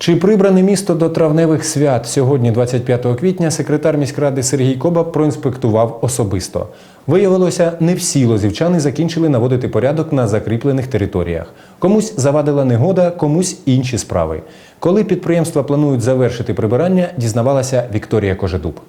Чи прибране місто до травневих свят сьогодні, 25 квітня, секретар міськради Сергій Коба проінспектував особисто. Виявилося, не всі лозівчани закінчили наводити порядок на закріплених територіях. Комусь завадила негода, комусь інші справи. Коли підприємства планують завершити прибирання, дізнавалася Вікторія Кожедуб.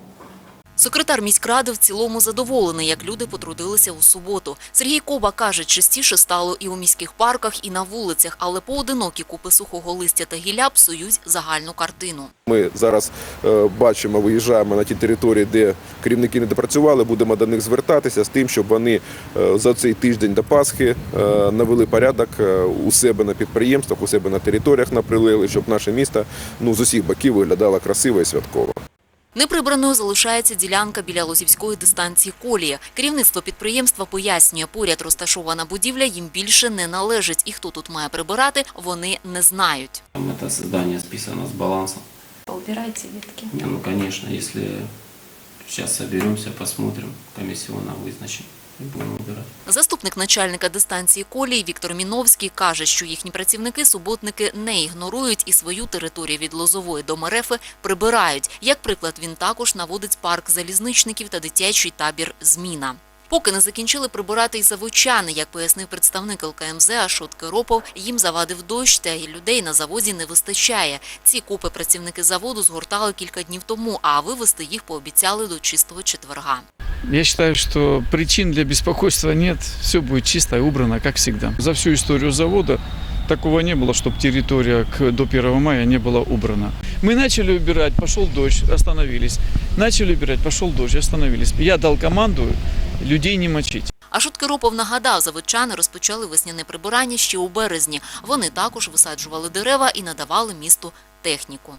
Секретар міськради в цілому задоволений, як люди потрудилися у суботу. Сергій Коба каже, частіше стало і у міських парках, і на вулицях, але поодинокі купи сухого листя та гілля псують загальну картину. Ми зараз е, бачимо, виїжджаємо на ті території, де керівники не допрацювали. Будемо до них звертатися з тим, щоб вони е, за цей тиждень до Пасхи е, навели порядок у себе на підприємствах, у себе на територіях на щоб наше місто ну з усіх боків виглядало красиво і святково. Неприбраною залишається ділянка біля Лозівської дистанції колії. Керівництво підприємства пояснює, поряд розташована будівля їм більше не належить. І хто тут має прибирати, вони не знають. Мета здання списано с баланса. Убирайте ветки. Не, ну, звісно, якщо зараз зберемося, посмотрим, комиссионно вызначим и будем убирать. Заступник начальника дистанції колії Віктор Міновський каже, що їхні працівники суботники не ігнорують і свою територію від Лозової до Мерефи прибирають. Як приклад, він також наводить парк залізничників та дитячий табір «Зміна». Поки не закінчили прибирати й заводчани, як пояснив представник ЛКМЗ Ашот Керопов, їм завадив дощ, та й людей на заводі не вистачає. Ці купи працівники заводу згортали кілька днів тому, а вивезти їх пообіцяли до чистого четверга. Я считаю, что причин для беспокойства нет. Все будет чисто и убрано, как всегда. За всю историю завода такого не было, чтобы территория к, до 1 мая не была убрана. Мы начали убирать, пошел дождь, остановились. Начали убирать, пошел дождь, остановились. Я дал команду людей не мочить. А Шуткеропов нагадав, заводчани розпочали весняне прибирання ще у березні. Вони також висаджували дерева і надавали місту техніку.